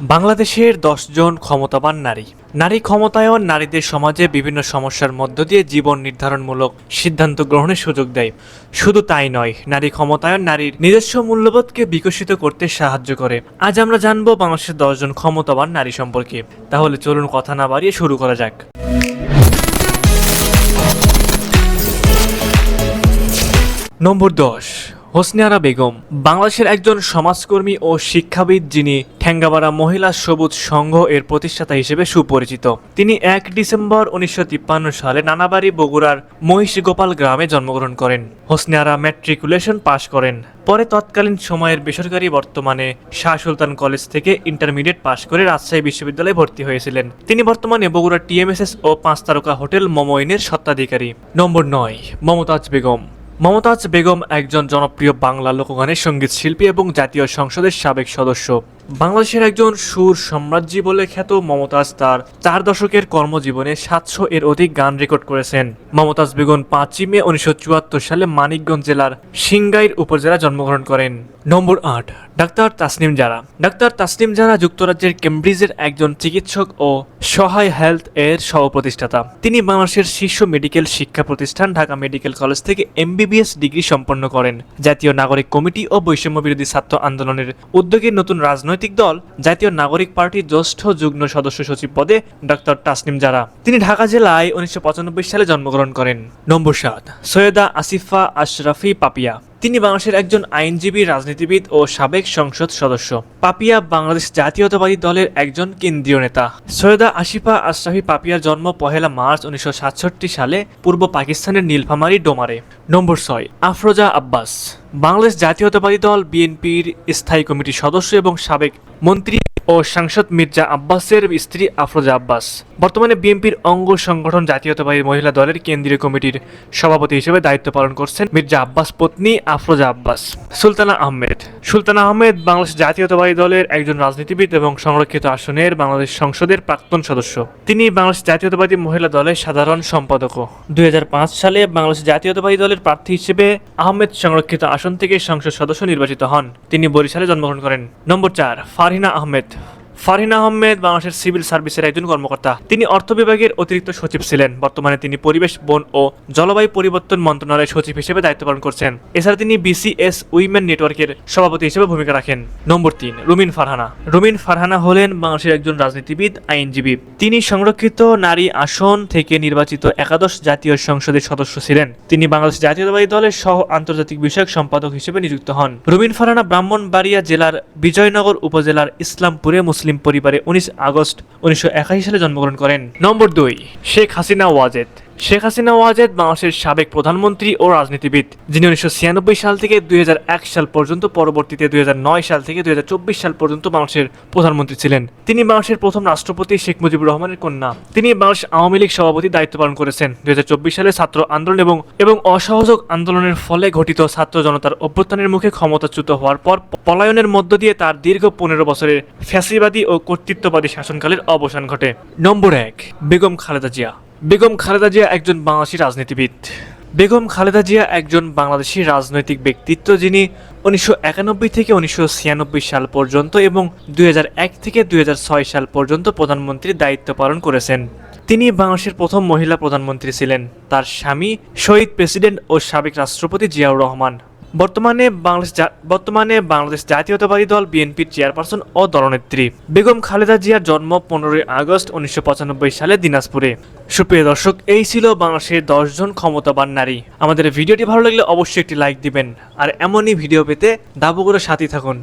বাংলাদেশের দশজন ক্ষমতাবান নারী। নারী ক্ষমতায়ন নারীদের সমাজে বিভিন্ন সমস্যার মধ্য দিয়ে জীবন নির্ধারণমূলক সিদ্ধান্ত গ্রহণের সুযোগ দেয়। শুধু তাই নয়, নারী ক্ষমতায়ন নারীর নিজস্ব মূল্যবোধকে বিকশিত করতে সাহায্য করে। আজ আমরা জানব বাংলাদেশের দশজন ক্ষমতাবান নারী সম্পর্কে। তাহলে চলুন কথা না বাড়িয়ে শুরু করা যাক। নম্বর দশ হোসনিয়ারা বেগম বাংলাদেশের একজন সমাজকর্মী ও শিক্ষাবিদ যিনি ঠ্যাঙ্গাবাড়া মহিলা সবুজ সংঘ এর প্রতিষ্ঠাতা হিসেবে সুপরিচিত। তিনি এক ডিসেম্বর উনিশশো তিপ্পান্ন সালে নানাবাড়ি বগুড়ার মহিষগোপাল গ্রামে জন্মগ্রহণ করেন। হোসনিয়ারা ম্যাট্রিকুলেশন পাশ করেন। পরে তৎকালীন সময়ের বেসরকারি বর্তমানে শাহ সুলতান কলেজ থেকে ইন্টারমিডিয়েট পাশ করে রাজশাহী বিশ্ববিদ্যালয়ে ভর্তি হয়েছিলেন। তিনি বর্তমানে বগুড়া টিএমএসএস ও পাঁচ তারকা হোটেল মমইনের স্বত্বাধিকারী। নম্বর নয়, মমতাজ বেগম। মমতাজ বেগম একজন জনপ্রিয় বাংলা লোকগানের সংগীত শিল্পী এবং জাতীয় সংসদের সাবেক সদস্য। বাংলাদেশের একজন সুর সম্রাজ্ঞী বলে খ্যাত মমতাজ তার চার দশকের কর্মজীবনে সাতশো এর অধিক গান রেকর্ড করেছেন। মমতাজ বেগম পাঁচই মে উনিশশো চুয়াত্তর সালে মানিকগঞ্জ জেলার সিংগাইর উপজেলা জন্মগ্রহণ করেন। নম্বর আট ডাক্তার তাসনিম জারা। ডাক্তার তাসনিম জারা যুক্তরাজ্যের কেমব্রিজের একজন চিকিৎসক ও সহায় হেলথ এর সহপ্রতিষ্ঠাতা। তিনি বাংলাদেশের শীর্ষ মেডিকেল শিক্ষা প্রতিষ্ঠান ঢাকা মেডিকেল কলেজ থেকে এমবিবিএস ডিগ্রি সম্পন্ন করেন। জাতীয় নাগরিক কমিটি ও বৈষম্য বিরোধী ছাত্র আন্দোলনের উদ্যোগে নতুন রাজনৈতিক দল জাতীয় নাগরিক পার্টির জ্যেষ্ঠ যুগ্ম সদস্য সচিব পদে ডাক্তার তাসনিম জারা। তিনি ঢাকা জেলায় উনিশশো পঁচানব্বই সালে জন্মগ্রহণ করেন। নম্বর সাত, সৈয়দা আসিফা আশরাফি পাপিয়া। তিনি বাংলাদেশের একজন আইনজীবী, রাজনীতিবিদ ও সাবেক সংসদ সদস্য। পাপিয়া বাংলাদেশ জাতীয়তাবাদী দলের একজন কেন্দ্রীয় নেতা। সৈয়দা আশিফা আশরাফি পাপিয়ার জন্ম পহেলা মার্চ উনিশশো সাতষট্টি সালে পূর্ব পাকিস্তানের নীলফামারী ডোমারে। নম্বর ছয়, আফরোজা আব্বাস। বাংলাদেশ জাতীয়তাবাদী দল, বিএনপির স্থায়ী কমিটির সদস্য এবং সাবেক মন্ত্রী ও সাংসদ মির্জা আব্বাসের স্ত্রী আফরোজা আব্বাস। বর্তমানে বিএনপির অঙ্গ সংগঠন জাতীয়তাবাদী মহিলা দলের কেন্দ্রীয় কমিটির সভাপতি হিসেবে দায়িত্ব পালন করছেন মির্জা আব্বাস পত্নী আফরোজা আব্বাস। সুলতানা আহমেদ। সুলতানা আহমেদ বাংলাদেশ জাতীয়তাবাদী দলের একজন রাজনীতিবিদ এবং সংরক্ষিত আসনের বাংলাদেশ সংসদের প্রাক্তন সদস্য। তিনি বাংলাদেশ জাতীয়তাবাদী মহিলা দলের সাধারণ সম্পাদকও। দুই সালে বাংলাদেশ জাতীয়তাবাদী দলের প্রার্থী হিসেবে আহমেদ সংরক্ষিত আসন থেকে সংসদ সদস্য নির্বাচিত হন। তিনি বরিশালে জন্মগ্রহণ করেন। নম্বর চার, ফারহিনা আহমেদ। ফারহিনা আহমেদ বাংলাদেশের সিভিল সার্ভিসের একজন কর্মকর্তা। তিনি অর্থ বিভাগের অতিরিক্ত সচিব ছিলেন। বর্তমানে তিনি পরিবেশ, বন ও জলবায়ু পরিবর্তন মন্ত্রণালয়ের সচিব হিসেবে দায়িত্ব পালন করছেন। এছাড়া তিনি বিসিএস উইমেন নেটওয়ার্কের সভাপতি হিসেবে ভূমিকা রাখেন। নম্বর তিন, রুমিন ফারহানা। রুমিন ফারহানা হলেন বাংলাদেশের একজন রাজনীতিবিদ, আইনজীবী। তিনি সংরক্ষিত নারী আসন থেকে নির্বাচিত একাদশ জাতীয় সংসদের সদস্য ছিলেন। তিনি বাংলাদেশ জাতীয়তাবাদী দলের সহ আন্তর্জাতিক বিষয়ক সম্পাদক হিসেবে নিযুক্ত হন। রুমিন ফারহানা ব্রাহ্মণবাড়িয়া জেলার বিজয়নগর উপজেলার ইসলামপুরে মুসলিম পরিবারে উনিশ আগস্ট উনিশশো একাশি সালে জন্মগ্রহণ করেন। নম্বর দুই শেখ হাসিনা ওয়াজেদ। শেখ হাসিনা ওয়াজেদ বাংলাদেশের সাবেক প্রধানমন্ত্রী ও রাজনীতিবিদ, যিনি উনিশশো ছিয়ানব্বই সাল থেকে দুই হাজার এক সাল পর্যন্ত, পরবর্তীতে দুই হাজার নয় সাল থেকে দুই হাজার চব্বিশ সাল পর্যন্ত বাংলাদেশের প্রধানমন্ত্রী ছিলেন। তিনি বাংলাদেশের প্রথম রাষ্ট্রপতি শেখ মুজিবুর রহমানের কন্যা। তিনি বাংলাদেশ আওয়ামী লীগ সভাপতি দায়িত্ব পালন করেছেন। দুই হাজার চব্বিশ সালে ছাত্র আন্দোলন এবং এবং অসহযোগ আন্দোলনের ফলে ঘটিত ছাত্র জনতার অভ্যুত্থানের মুখে ক্ষমতাচ্যুত হওয়ার পর পলায়নের মধ্য দিয়ে তার দীর্ঘ পনেরো বছরের ফ্যাসিবাদী ও কর্তৃত্ববাদী শাসনকালের অবসান ঘটে। নম্বর এক, বেগম খালেদা জিয়া। বেগম খালেদা জিয়া একজন বাংলাদেশি রাজনীতিবিদ। বেগম খালেদা জিয়া একজন বাংলাদেশি রাজনৈতিক ব্যক্তিত্ব যিনি উনিশশো একানব্বই থেকে উনিশশো ছিয়ানব্বই সাল পর্যন্ত এবং দুই হাজার এক থেকে দুই হাজার ছয় সাল পর্যন্ত প্রধানমন্ত্রীর দায়িত্ব পালন করেছেন। তিনি বাংলাদেশের প্রথম মহিলা প্রধানমন্ত্রী ছিলেন। তার স্বামী শহীদ প্রেসিডেন্ট ও সাবেক রাষ্ট্রপতি জিয়াউর রহমান। বর্তমানে বাংলাদেশ বর্তমানে বাংলাদেশ জাতীয়তাবাদী দল, বিএনপির চেয়ারপারসন ও দলনেত্রী বেগম খালেদা জিয়ার জন্ম পনেরোই আগস্ট উনিশশো পঁচানব্বই সালে দিনাজপুরে। সুপ্রিয় দর্শক, এই ছিল বাংলাদেশের দশজন ক্ষমতাবান নারী। আমাদের ভিডিওটি ভালো লাগলে অবশ্যই একটি লাইক দিবেন। আর এমনই ভিডিও পেতে দাবুগুলোর সাথে থাকুন।